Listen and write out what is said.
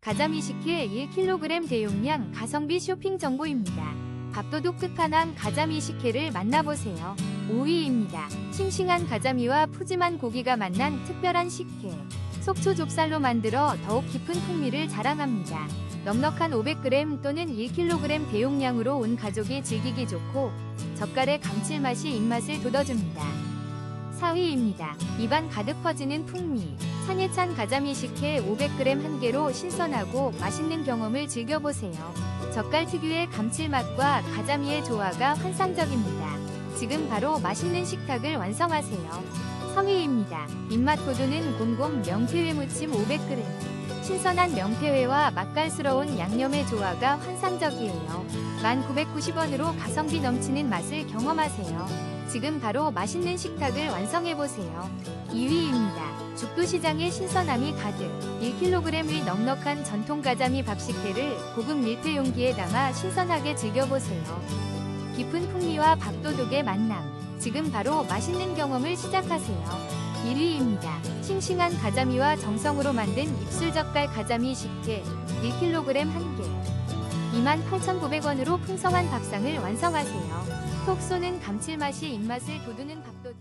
가자미 식혜 1kg 대용량 가성비 쇼핑 정보입니다. 밥도둑 끝판왕 가자미 식혜를 만나보세요. 5위입니다. 싱싱한 가자미와 푸짐한 고기가 만난 특별한 식혜. 속초 좁쌀로 만들어 더욱 깊은 풍미를 자랑합니다. 넉넉한 500g 또는 1kg 대용량으로 온 가족이 즐기기 좋고 젓갈의 감칠맛이 입맛을 돋워줍니다. 4위입니다. 입안 가득 퍼지는 풍미. 산에 찬 가자미 식혜 500g 한 개로 신선하고 맛있는 경험을 즐겨보세요. 젓갈 특유의 감칠맛과 가자미의 조화가 환상적입니다. 지금 바로 맛있는 식탁을 완성하세요. 성의입니다. 입맛 돋우는 곰곰 명태회 무침 500g. 신선한 명태회와 맛깔스러운 양념의 조화가 환상적이에요. 1,990원으로 가성비 넘치는 맛을 경험하세요. 지금 바로 맛있는 식탁을 완성해보세요. 2위입니다. 죽도시장의 신선함이 가득 1kg의 넉넉한 전통 가자미 밥식혜를 고급 밀폐 용기에 담아 신선하게 즐겨보세요. 깊은 풍미와 밥도둑의 만남. 지금 바로 맛있는 경험을 시작하세요. 1위입니다. 싱싱한 가자미와 정성으로 만든 입술 젓갈 가자미 식혜 1kg 1개. 28,900원으로 풍성한 밥상을 완성하세요. 톡 쏘는 감칠맛이 입맛을 돋우는 밥도